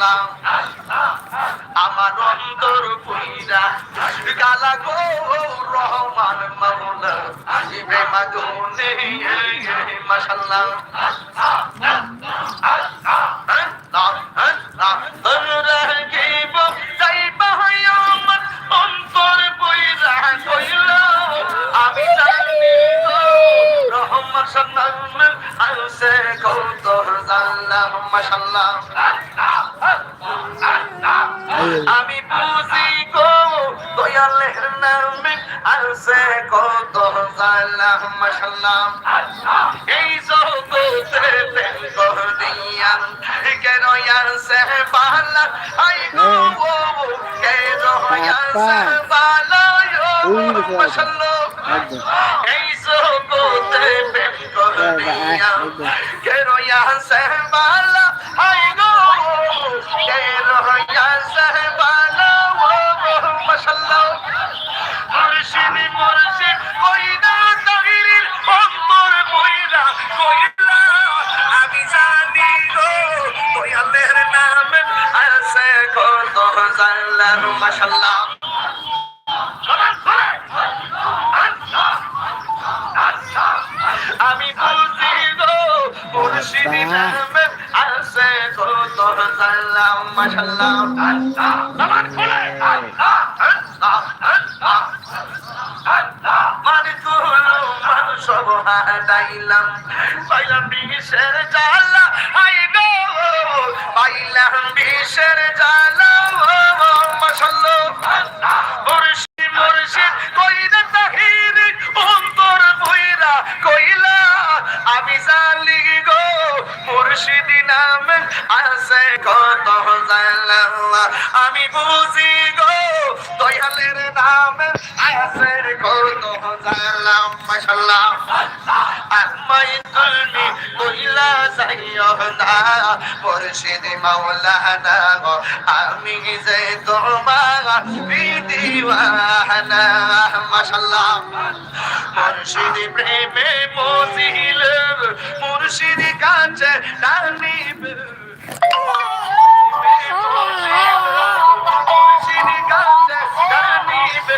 মাশাল্লাহ আমার অন্তর পুইরা গালা গো রহমান মাওলা জিবে মাগুনে মাশাল্লাহ রহমান সাল্লাম আলসে কৌতর জানলাম মাশাল্লাহ আমি বুঝি গো দয়ালের নামে কত মাশাল্লাহ। এই জগতে প্রেম করিয়া কেন আসে বালা? আই গো কেন আসে বালা? মাশাল্লাহ। এই জগতে প্রেম করিয়া কেন আসে বালা? মাশাল্লাহ আমি বলছি গো মুর্শিদি নামে আছে কত মানুষ হারাইলাম পাইলাম বিষের জ্বালা আই গো! পাইলাম বিষের জ্বালা মাসাল্লাহ যাইও না মুর্শিদ মাওলানা গো আমি যে তোমার বিদিওয়ানা মাশাল্লাহ মুর্শিদ প্রেমে মজিল মুর্শিদ কাছে ডানিব মুর্শিদ কাছে ডানিব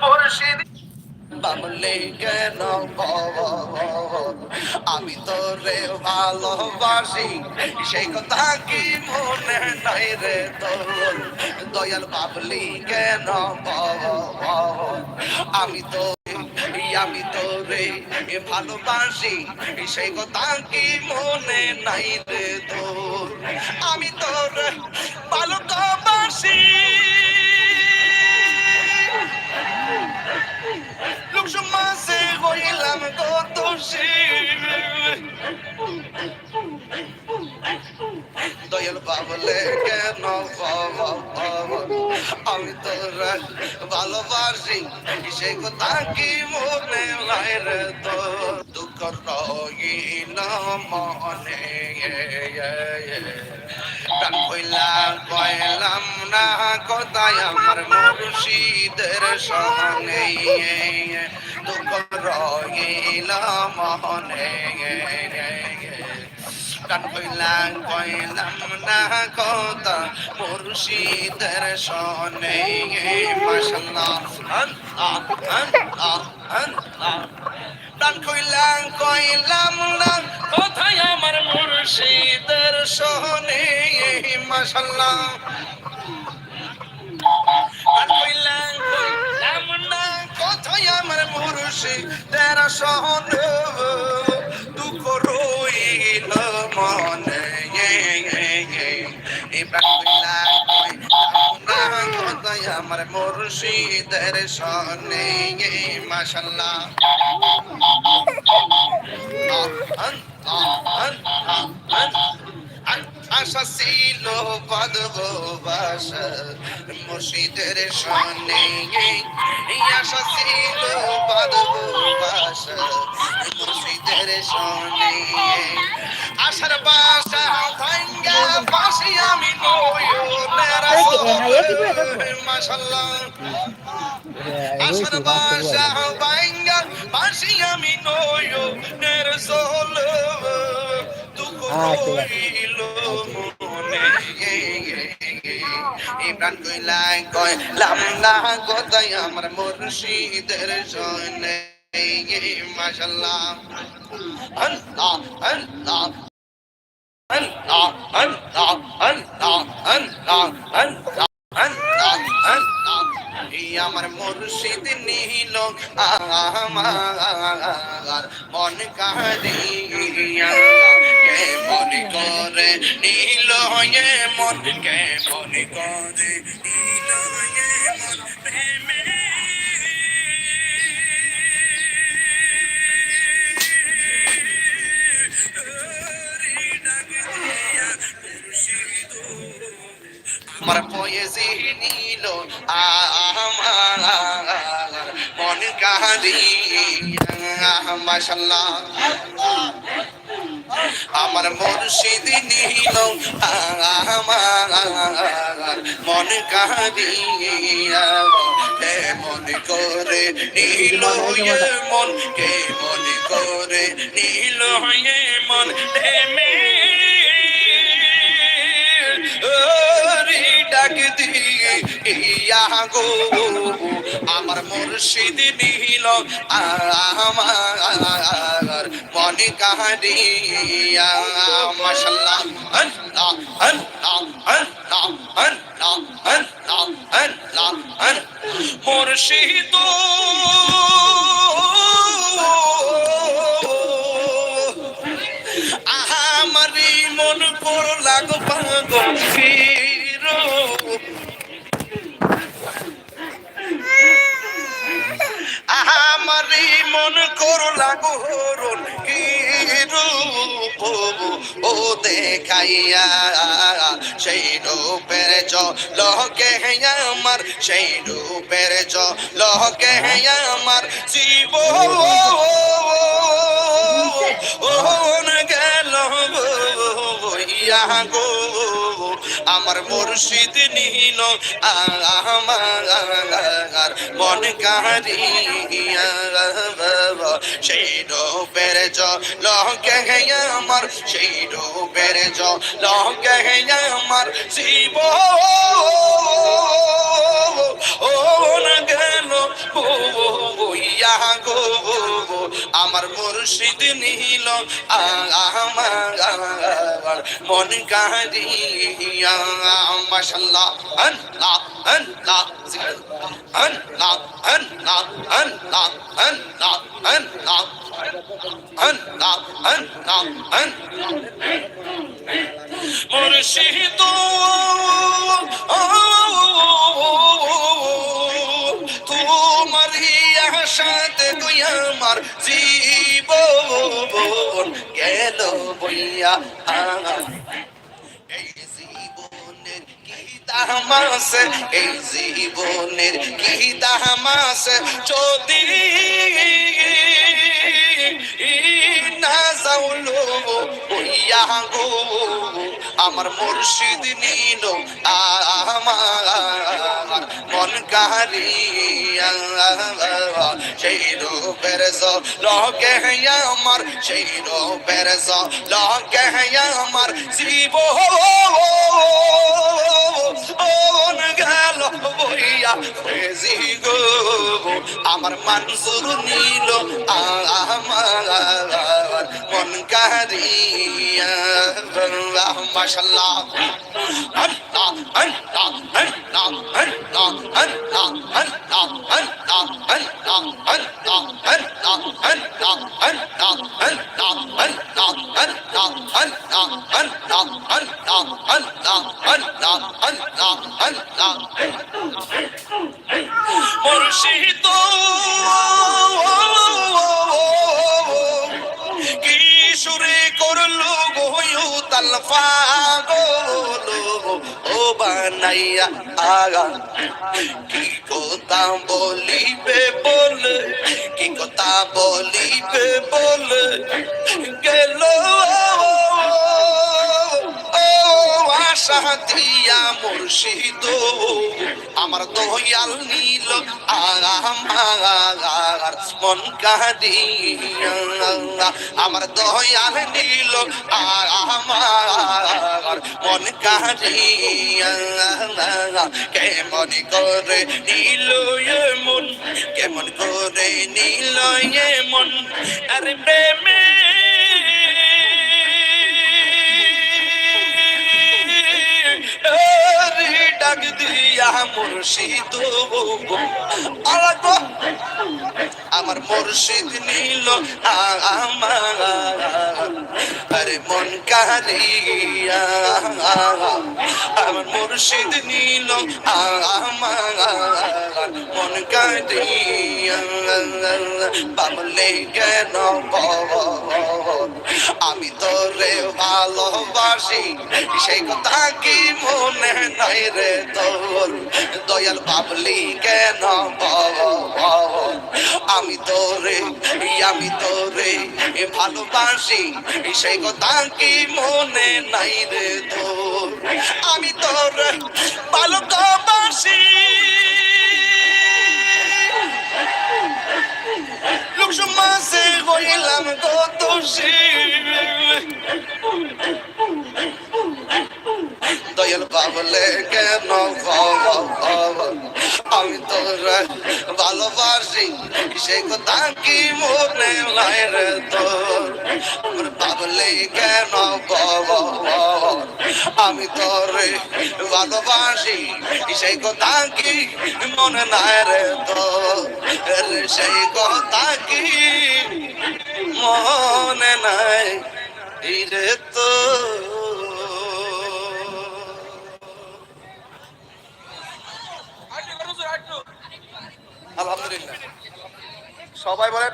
মুর্শিদ বাবলে কেন আমি তোরে ভালোবাসি, সেই কথা কি মনে নাই রে তোর? দয়াল বাবলি কেন আমি তো আমি তোরে ভালোবাসি, সেই কথা কি মনে নাই রে তোর? আমি তোর ভালোবাসি। সমাজে হইলাম কত দয়াল বাবলে কেন আমি তোর ভালোবাসি সে কথা কি মনে বাইরে তো দুঃখ রহিল মনে প্রাণ কইলাম কইলাম না কোথায় আমার মুর্শিদের সহনে। দুঃখ রহিল মনে গান কইলাম কইলাম না কথা মুর্শিদের সনে মাশাল্লাহ। আল্লাহ আল্লাহ আল্লাহ গান কইলাম কইলাম না কোথায় আমার মুর্শিদের সনে মাশাল্লাহ। কোথায় আমার মুর্শিদের সনে দুঃখ রইল মনে। আমার মুর্শিদের সনে মাসাল্লাহ আশা ছিল ভালোবাসা মুর্শিদের সামনে। আশা ছিল ভালোবাসা মুর্শিদের সামনে। আশার বাসা ভাঙ্গা বাসি আমি মাশাল্লাহ আশার বাসা ভাঙ্গা বাসি আমি নয় নের সোল দুঃখ মনে ইমরান কইলাই কইলাম না গোদাই আমার মুর্শিদের সনে মাশাল্লাহ। আল্লাহ আল্লাহ আল্লাহ আল্লাহ আল্লাহ এই আমার মুর্শিদ নিল আমার মন কাহিয়া মনে করে? নীল হয়ে মন কে মনে করে? নীল হয়ে মন প্রেমে। আমার পয়েছি নীল, আমার মন কাহিয়া মাশাল্লাহ আমার মুর্শিদ নীল, আমার মন কাহিয়া কে মন করে নীল মন, কে মন করে নীল হয়ে মন আমার মুর্শিদ নীল আমার মনে আল্লাহ মুর্শিদ। আমারি মন পর লাগো পাগল আমারি মন কর লাগো হরণ কি রূপ ও দেখাইয়া সেই রূপের চ লহকে আমার সেই রূপের চ লহকে আমার জীব ওন গেল ইয়া গো। আমার মুর্শিদ নীল আমার মন কাহিয়া সেই রূপের জ লকে আমার, সেই রূপের জ লকে আমার শিব ও না গেল ও ইয়া গো। আমার মুর্শিদ নীল আমার মন কাহিয়া মাশাল্লাহ আল্লাহ আল্লাহ আল্লাহ আল্লাহ আল্লাহ আল্লাহ আল্লাহ আল্লাহ আল্লাহ মুর্শিদ তোমার আমার জীবন গেল বইয়া। এই জীবনের কি তামাসে এই জীবনের কি আছে? যদি আমার মুর্শিদ নিল মন কারিয়া সেই রূপের লগে আমার সেই রূপের আমার জীব ফেজি গো আমার মানসুর নীল আমার মন কাহারিয়া মাশাল্লাহ আল্লাহ আল্লাহ আল্লাহ আল্লাহ আল্লাহ আল্লাহ আল্লাহ আল্লাহ আল্লাহ আল্লাহ আল্লাহ বানাইয়া আগা কি কথা বলিবে বলে, কি কথা বলিবে বলে, গেল আশা দিয়া মুর্শিদ। আমার দয়াল নীল আমার মন কাঁদিয়া। আমার দয়াল নীল আমার কাঁদিয়া কেমন করে নীল মন? কেমন করে নীল মন? আরে প্রেমে ডাক দিয়া মুর্শিদ আলাগ আমার মুর্শিদ নীল আমার। আরে মন কারিয়া আমার মুর্শিদ নীল মন কারিয়া বাবলে কেন আমি তোরে ভালোবাসি, সেই কথা কি মনে নাই রে তোর? দয়াল বাবলি কেন আমি তোরে আমি তোরে ভালোবাসি সেই কথা কি মনে নাই রে তোর? আমি তোরে ভালোবাসি। লোক সমাজে হইলাম তো দোষী। দয়াল বাবলে কেন আমি তোর ভালোবাসি, সে কথা কি মনে নাই রে তোর? বাবলে কেন আমি তোর ভালোবাসি সেই কথা কি মনে নাই রে তোর? সেই কথা কি মনে নাই রে তোর? আলহামদুলিল্লাহ। সবাই বলেন